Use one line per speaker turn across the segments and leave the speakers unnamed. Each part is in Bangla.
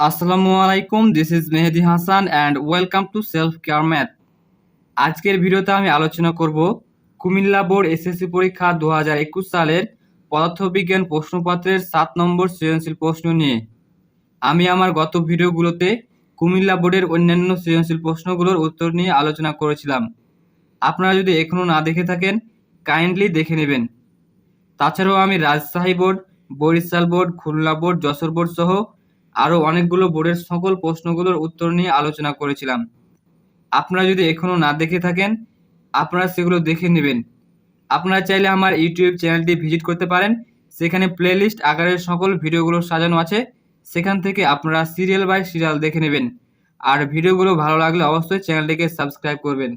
আসসালামু আলাইকুম this is Mehedi Hasan and welcome to self care math আজকের ভিডিওতে আমি আলোচনা করব কুমিল্লা বোর্ড এসএসসি পরীক্ষা দু হাজার একুশ সালের পদার্থবিজ্ঞান প্রশ্নপত্রের সাত নম্বর সৃজনশীল প্রশ্ন নিয়ে। আমি আমার গত ভিডিওগুলোতে কুমিল্লা বোর্ডের অন্যান্য সৃজনশীল প্রশ্নগুলোর উত্তর নিয়ে আলোচনা করেছিলাম। আপনারা যদি এখনও না দেখে থাকেন কাইন্ডলি দেখে নেবেন। তাছাড়াও আমি Rajshahi board, Barishal board, Khulna board, Jessore board সহ আরও অনেকগুলো বোর্ডের সকল প্রশ্নগুলোর উত্তর নিয়ে আলোচনা করেছিলাম। আপনারা যদি এখনও না দেখে থাকেন, আপনারা সেগুলো দেখে নেবেন। আপনারা চাইলে আমার ইউটিউব চ্যানেলটি ভিজিট করতে পারেন। সেখানে প্লেলিস্ট আকারের সকল ভিডিওগুলো সাজানো আছে। সেখান থেকে আপনারা সিরিয়াল বাই সিরিয়াল দেখে নেবেন। আর ভিডিওগুলো ভালো লাগলে অবশ্যই চ্যানেলটিকে সাবস্ক্রাইব করবেন।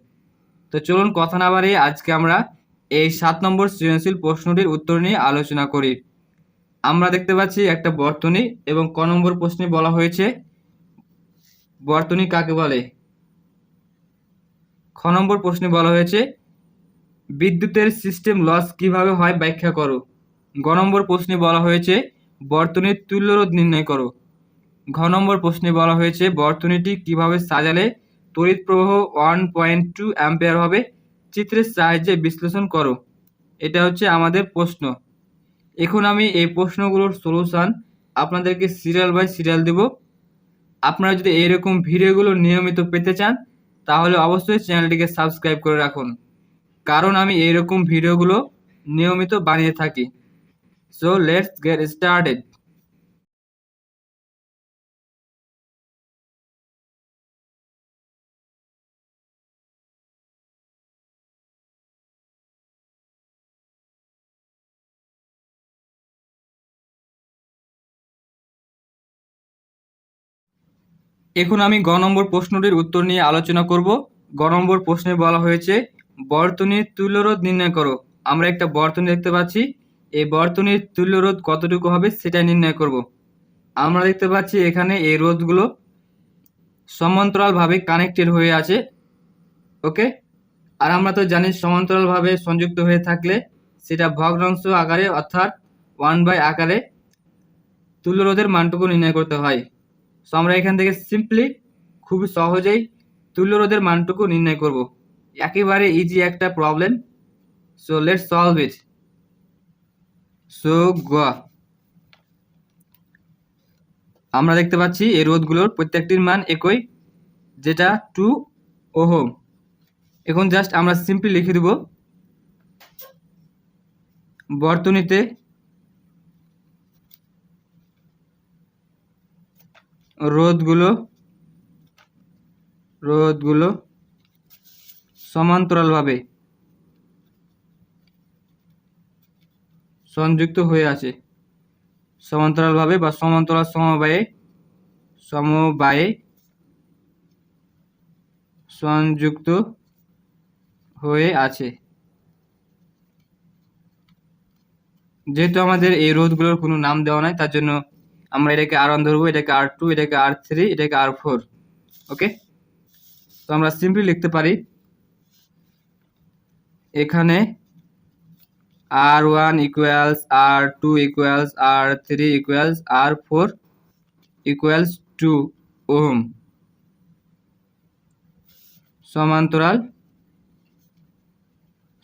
তো চলুন কথা না বাড়িয়ে আজকে আমরা এই সাত নম্বর সৃজনশীল প্রশ্নটির উত্তর নিয়ে আলোচনা করি। আমরা দেখতে পাচ্ছি একটা বর্তনী এবং ক নম্বর প্রশ্নে বলা হয়েছে, বর্তনী কাকে বলে? খ নম্বর প্রশ্নে বলা হয়েছে, বিদ্যুতের সিস্টেম লস কীভাবে হয় ব্যাখ্যা করো। গ নম্বর প্রশ্নে বলা হয়েছে, বর্তনীর তুল্যরোধ নির্ণয় করো। ঘ নম্বর প্রশ্নে বলা হয়েছে, বর্তনীটি কীভাবে সাজালে তড়িৎ প্রবাহ ওয়ান পয়েন্ট টু অ্যাম্পেয়ার হবে? চিত্রের সাহায্যে বিশ্লেষণ করো। এটা হচ্ছে আমাদের প্রশ্ন। এখন আমি এই প্রশ্নগুলোর সলিউশন আপনাদেরকে সিরিয়াল বাই সিরিয়াল দেব। আপনারা যদি এইরকম ভিডিওগুলো নিয়মিত পেতে চান, তাহলে অবশ্যই চ্যানেলটিকে সাবস্ক্রাইব করে রাখুন। কারণ আমি এইরকম ভিডিওগুলো নিয়মিত বানিয়ে থাকি। সো লেটস গেট স্টার্টেড এখন আমি গ নম্বর প্রশ্নটির উত্তর নিয়ে আলোচনা করব। গ নম্বর প্রশ্নে বলা হয়েছে, বর্তনীর তুল্যরোধ নির্ণয় করো। আমরা একটা বর্তনী দেখতে পাচ্ছি। এই বর্তনীর তুল্যরোধ কতটুকু হবে সেটা নির্ণয় করব। আমরা দেখতে পাচ্ছি এখানে এই রোধগুলো সমান্তরালভাবে কানেক্টেড হয়ে আছে। ওকে? আর আমরা তো জানি সমান্তরালভাবে সংযুক্ত হয়ে থাকলে সেটা ভগ্নাংশ আকারে অর্থাৎ ওয়ান বাই আকারে তুল্যরোধের মানটুকু নির্ণয় করতে হয়। সো আমরা এখান থেকে সিম্পলি খুব সহজেই তুল্যরোধের মানটুকু নির্ণয় করব। একেবারে ইজি একটা problem so let solve it so go. আমরা দেখতে পাচ্ছি এই রোধগুলোর প্রত্যেকটির মান একই, যেটা টু ওহম। এখন জাস্ট আমরা সিম্পলি লিখে দেব, বর্তনীতে রোধগুলো রোধগুলো সমান্তরালভাবে সংযুক্ত হয়ে আছে। সমান্তরালভাবে বা সমান্তরাল সমবায়ে সমবায়ে সংযুক্ত হয়ে আছে। যেহেতু আমাদের এই রোধগুলোর কোনো নাম দেওয়া নাই, তার জন্য আমরা এটাকে আর ওয়ান ধরবো, এটাকে আর টু এটাকে আর থ্রি এটাকে আর ফোর ওকে তো আমরা সিম্পলি লিখতে পারি, এখানে R one equals R two equals R three equals R four equals two ohm. সমান্তরাল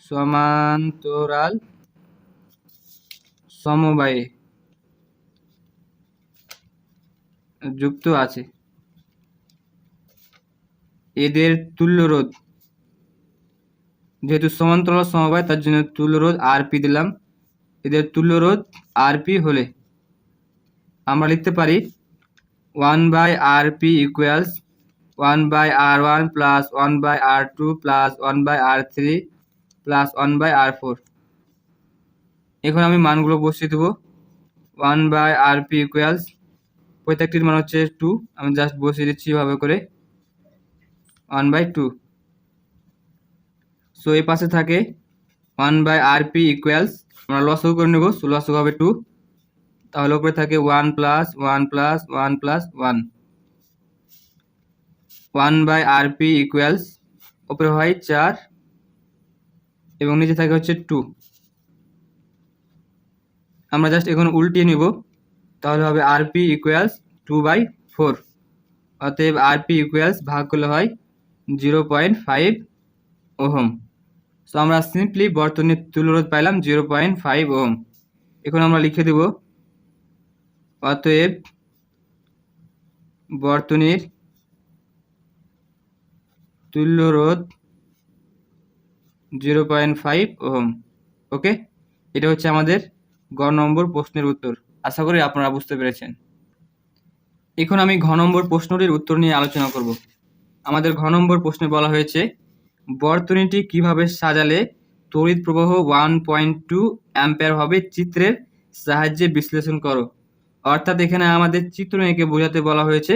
সমান্তরাল সমবায়ে। যুক্ত আছে। এদের তুল্য রোধ যেহেতু সমান্তরাল সমবায়, তার জন্য তুল্য রোধ আর পি দিলাম। এদের তুল্য রোধ আর পি হলে আমরা লিখতে পারি one by R P equals one by R one plus one by R two plus one by R three plus one by R four এখন আমি মানগুলো বসিয়ে দেবো। One by R P equals প্রত্যেকটির মান হচ্ছে টু আমি জাস্ট বসিয়ে দিচ্ছি এভাবে করে। ওয়ান বাই টু সো এই পাশে থাকে one by R P equals আমরা লসও করে নেব সো লসও হবে টু তাহলে উপরে থাকে one plus one plus one plus one one by R P equals উপরে হয় চার, এবং নিচে থাকে হচ্ছে টু আমরা জাস্ট এখন উল্টিয়ে নিব। তাহলে হবে R P equals two by four অতএব আরপি ইকুয়ালস ভাগ করলে হয় zero point five ohm. So আমরা সিম্পলি বর্তনীর তুল্যরোধ পাইলাম জিরো পয়েন্ট ফাইভ ওহম। এখন আমরা লিখে দেব, অতএব বর্তনীর তুল্যরোধ zero point five ohm. Okay এটা হচ্ছে আমাদের গ নম্বর প্রশ্নের উত্তর। আশা করি আপনারা বুঝতে পেরেছেন। এখন আমি ঘ নম্বর প্রশ্নটির উত্তর নিয়ে আলোচনা করব। আমাদের ঘ নম্বর প্রশ্নে বলা হয়েছে, বর্তনীটি কীভাবে সাজালে তড়িৎ প্রবাহ ওয়ান পয়েন্ট টু অ্যাম্পেয়ার হবে চিত্রের সাহায্যে বিশ্লেষণ করো। অর্থাৎ এখানে আমাদের চিত্র এঁকে বোঝাতে বলা হয়েছে,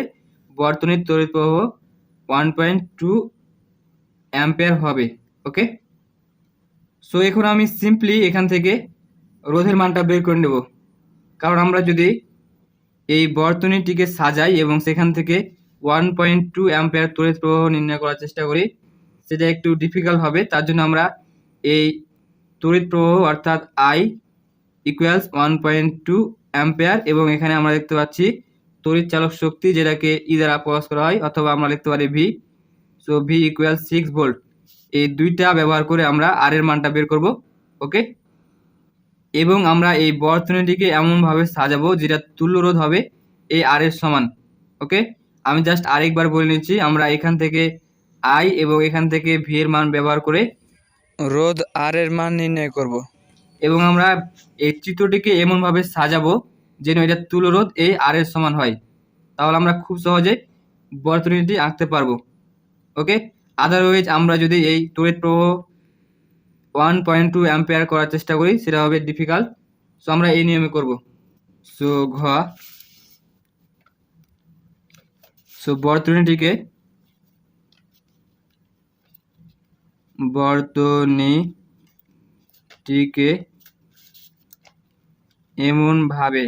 বর্তনীর তড়িৎ প্রবাহ ওয়ান পয়েন্ট টু অ্যাম্পেয়ার হবে ওকে সো এখন আমি সিম্পলি এখান থেকে রোধের মানটা বের করে নেব। কারণ আমরা যদি এই বর্তনীটিকে সাজাই এবং সেখান থেকে ওয়ান পয়েন্ট টু অ্যাম্পেয়ার তড়িৎ প্রবাহ নির্ণয় করার চেষ্টা করি, সেটা একটু ডিফিকাল্ট হবে। তার জন্য আমরা এই তড়িৎ প্রবাহ অর্থাৎ I equals one point two ampere এবং এখানে আমরা দেখতে পাচ্ছি তড়িৎ চালক শক্তি যেটাকে ই দ্বারা প্রকাশ করা হয় অথবা আমরা লিখতে পারি V so V equal six volt এই দুইটা ব্যবহার করে আমরা আর এর মানটা বের করব। ওকে এবং আমরা এই বর্তনীটিকে এমনভাবে সাজাবো যেটা তুল্যরোধ হবে এই আর এর সমান ওকে আমি জাস্ট আরেকবার বলে নিচ্ছি, আমরা এখান থেকে আই এবং এখান থেকে ভি এর মান ব্যবহার করে
রোধ আর এর মান নির্ণয় করব।
এবং আমরা এই চিত্রটিকে এমনভাবে সাজাবো যেন এটা তুলরোধ এই আর এর সমান হয়। তাহলে আমরা খুব সহজে বর্তনীটি আঁকতে পারব ওকে আদারওয়াইজ আমরা যদি এই তড়িৎ প্রবাহ ওয়ান পয়েন্ট টু অ্যাম্পেয়ার করার চেষ্টা করি, সেটা হবে ডিফিকাল্ট সো আমরা এই নিয়মে করব। সো ঘ। সো বর্তনীটিকে বর্তনীটিকে এমনভাবে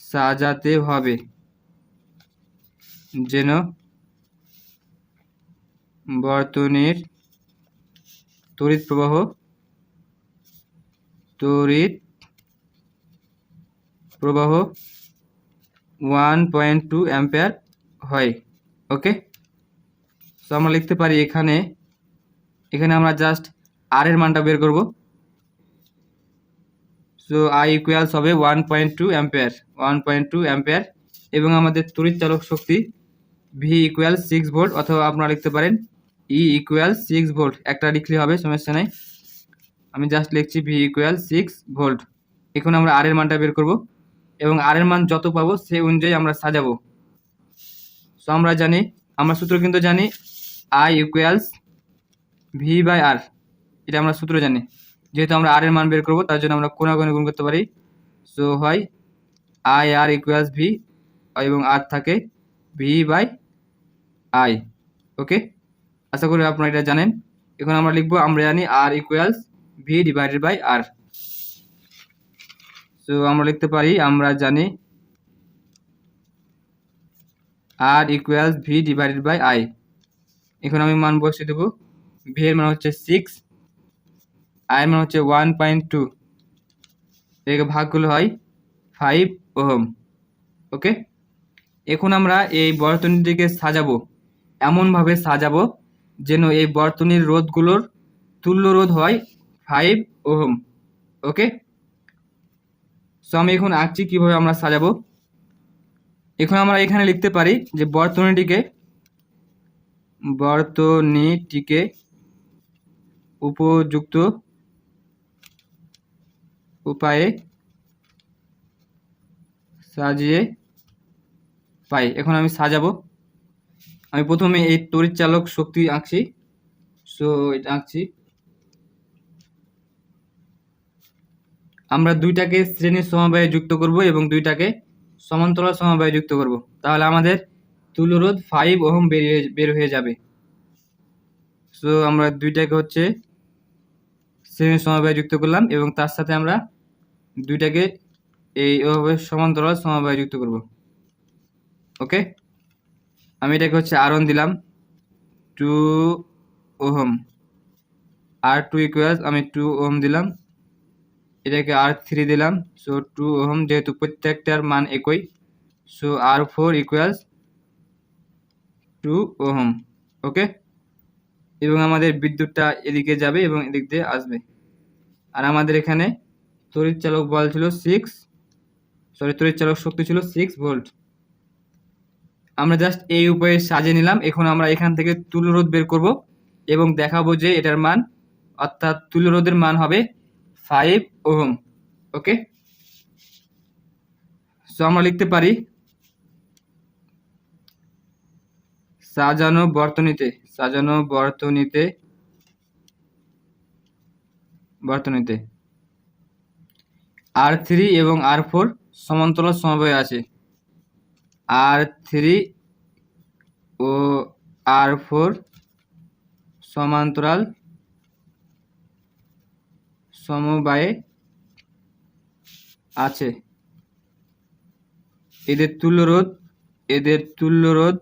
সাজাতে হবে, যেন বর্তনীর তড়িৎ প্রবাহ তড়িৎ প্রবাহ ওয়ান পয়েন্ট টু অ্যাম্পেয়ার হয় ওকে সো আমরা লিখতে পারি এখানে এখানে আমরা জাস্ট আর এর মানটা বের করব। সো আই ইকুয়ালস হবে one point two ampere one point two ampere এবং আমাদের তড়িৎ চালক শক্তি ভি ইকুয়াল সিক্স ভোল্ট অথবা আপনারা লিখতে পারেন ই ইকুয়াল সিক্স ভোল্ট একটা লিখলে হবে, সমস্যা নেই। আমি জাস্ট লিখছি ভি ইকুয়াল সিক্স ভোল্ট এখন আমরা আর এর মানটা বের করব। এবং আর এর মান যত পাবো, সেই অনুযায়ী আমরা সাজাবো। সো আমরা জানি, আমরা সূত্র কিন্তু জানি I equals V by R এটা আমরা সূত্র জানি। যেহেতু আমরা আর এর মান বের করব, তার জন্য আমরা কোনা কোণে গুণ করতে পারি। সো হয় আই আর ইকুয়ালস ভি এবং আর থাকে ভি বাই আই ওকে আশা করি আপনারা এটা জানেন। এখন আমরা লিখব আমরা জানি R equals V divided by R so আমরা লিখতে পারি, আমরা জানি R equals V divided by I এখন আমি মান বসিয়ে দেবো। ভি এর মান হচ্ছে সিক্স আই এর মান হচ্ছে ওয়ান পয়েন্ট টু একে ভাগ করলে হয় ফাইভ ওহম। ওকে এখন আমরা এই বর্তনীটিকে সাজাবো। এমনভাবে সাজাবো যেন এই বর্তনীর রোধগুলোর তুল্য রোধ হয় ফাইভ ওহম ওকে সো আমি এখন আঁকছি কীভাবে আমরা সাজাবো। এখন আমরা এখানে লিখতে পারি যে বর্তনীটিকে বর্তনীটিকে উপযুক্ত উপায়ে সাজিয়ে পাই। এখন আমি সাজাবো। আমি প্রথমে এই তড়িৎ চালক শক্তি আঁকছি। সো এটা আঁকছি। আমরা দুইটাকে শ্রেণির সমবায়ে যুক্ত করব এবং দুইটাকে সমান্তরাল সমবায়ে যুক্ত করব। তাহলে আমাদের তুলরোধ ফাইভ ওহম বেরিয়ে, বের হয়ে যাবে। সো আমরা দুইটাকে হচ্ছে শ্রেণির সমবায়ে যুক্ত করলাম এবং তার সাথে আমরা দুইটাকে এইভাবে সমান্তরাল সমবায়ে যুক্ত করব। ওকে আমি এটাকে হচ্ছে আর দিলাম। Two ohm. R two equals আমি টু ওহম দিলাম। এটাকে আর থ্রি দিলাম। সো টু ওহম যেহেতু প্রত্যেকটার মান একই so R four equals two ohm. Okay এবং আমাদের বিদ্যুৎটা এদিকে যাবে এবং এদিক দিয়ে আসবে। আর আমাদের এখানে তড়িৎ চালক বল ছিল সিক্স সরি তড়িৎ চালক শক্তি ছিল সিক্স ভোল্ট আমরা জাস্ট এই উপায়ে সাজিয়ে নিলাম। এখন আমরা এখান থেকে তুল্যরোধ বের করব এবং দেখাবো যে এটার মান, অর্থাৎ তুল্যরোধের মান হবে ফাইভ ওহম ওকে সো আমরা লিখতে পারি, সাজানো বর্তনীতে সাজানো বর্তনীতে বর্তনীতে আর থ্রি এবং আর ফোর সমান্তরাল সমবায় আছে। আর থ্রি ও আর ফোর সমান্তরাল সমবায়ে আছে। এদের তুল্যরোধ এদের তুল্যরোধ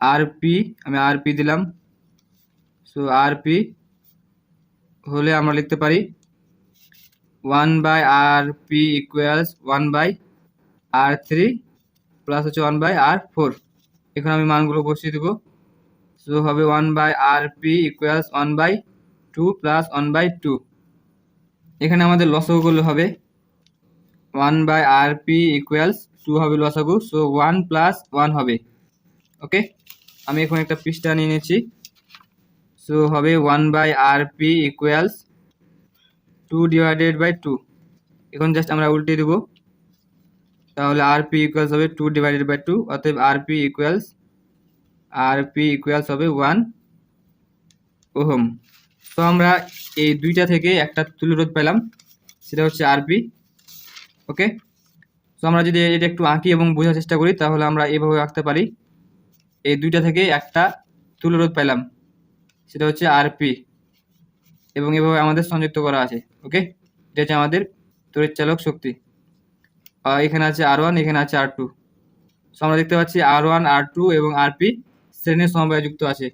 আর পি আমি আর পি দিলাম। সো আর পি হলে আমরা লিখতে পারি one by R P equals one by R three plus হচ্ছে ওয়ান বাই আর ফোর এখন আমি মানগুলো বসিয়ে দেবো। সো হবে one by R P equals one by two plus one by two এখানে আমাদের লসগুলো হবে one by R P equals two হবে লসাগু। সো ওয়ান প্লাস ওয়ান হবে। ওকে আমি এখন একটা পৃষ্ঠা নিয়ে নিয়েছি সো হবে one by R P equals two divided by two এখন জাস্ট আমরা উল্টে দেবো। তাহলে আর পি ইকুয়ালস হবে টু ডিভাইডেড বাই টু অতএব R P equals R P equals হবে ওয়ান ওহম। তো আমরা এই দুইটা থেকে একটা তুলরোধ পেলাম, সেটা হচ্ছে আরপি ওকে তো আমরা যদি এটা একটু আঁকি এবং বোঝার চেষ্টা করি, তাহলে আমরা এভাবে আঁকতে পারি। এই দুইটা থেকে একটা তুলরোধ পেলাম, সেটা হচ্ছে আরপি এবং এভাবে আমাদের সংযুক্ত করা আছে ওকে এটা হচ্ছে আমাদের তড়িৎ চালক শক্তি। এখানে আছে আর ওয়ান এখানে আছে আর টু সো আমরা দেখতে পাচ্ছি আর ওয়ান আর টু এবং আর পি শ্রেণির সমবায় যুক্ত আছে।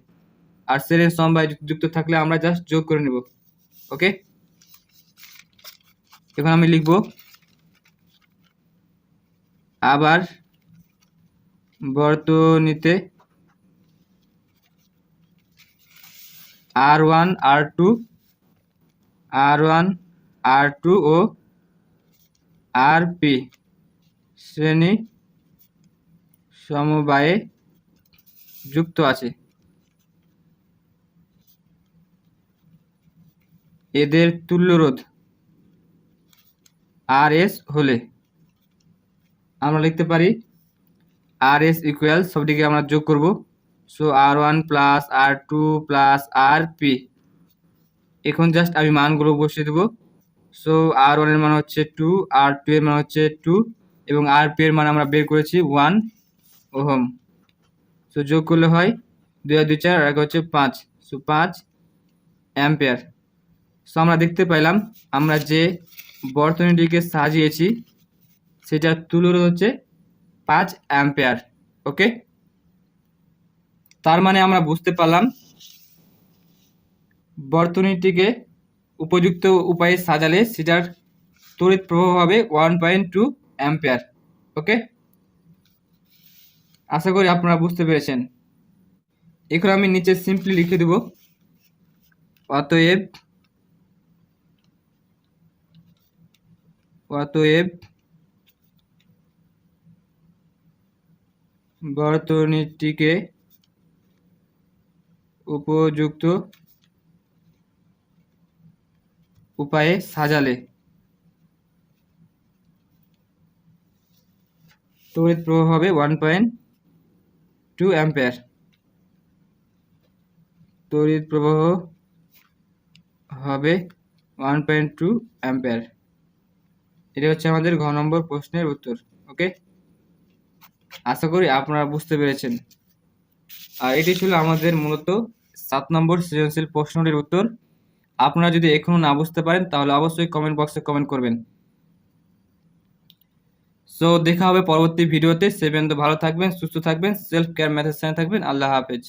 আর শ্রেণির সমবায় যুক্ত- থাকলে আমরা জাস্ট যোগ করে নেব। ওকে এখন আমি লিখব। আবার বর্তনীতে R one R two R one R two ও আর পি শ্রেণি সমবায়ে যুক্ত আছে। এদের তুল্যরোধ আর এস হলে আমরা লিখতে পারি আর এস ইকুয়াল সবটিকে আমরা যোগ করব। So R one plus R two plus R P এখন জাস্ট আমি মানগুলো বসিয়ে দেবো। সো আর ওয়ানের মান হচ্ছে টু আর টু এর মান হচ্ছে টু এবং আর পি এর মান আমরা বের করেছি ওয়ান ওহম। সো যোগ করলে হয় দুই আর দুই চার, আর হচ্ছে পাঁচ। সো পাঁচ অ্যাম্পেয়ার সো আমরা দেখতে পেলাম আমরা যে বর্তনীটিকে সাজিয়েছি, সেটার তুলনা হচ্ছে পাঁচ অ্যাম্পেয়ার ওকে তার মানে আমরা বুঝতে পারলাম বর্তনীটিকে উপযুক্ত উপায়ে সাজালে সেটার তড়িৎ প্রবাহ হবে one point two ampere okay আশা করি আপনারা বুঝতে পেরেছেন। এখন আমি নিচে সিম্পলি লিখে দেব, অতএব অতএব, বর্তনীটিকে উপযুক্ত উপায়ে সাজালে। তড়িৎ প্রবাহ হবে ওয়ান পয়েন্ট টু অ্যাম্পেয়ার তড়িৎ প্রবাহ হবে ওয়ান পয়েন্ট টু অ্যাম্পেয়ার এটা হচ্ছে আমাদের ঘ নম্বর প্রশ্নের উত্তর ওকে আশা করি আপনারা বুঝতে পেরেছেন। আর এটি ছিল আমাদের মূলত সাত নম্বর সৃজনশীল প্রশ্নটির উত্তর। আপনারা যদি এখনও না বুঝতে পারেন, তাহলে অবশ্যই কমেন্ট বক্সে কমেন্ট করবেন। সো দেখা হবে পরবর্তী ভিডিওতে সেভেন তো ভালো থাকবেন, সুস্থ থাকবেন সেলফ কেয়ার মেথড থাকবেন। আল্লাহ হাফেজ।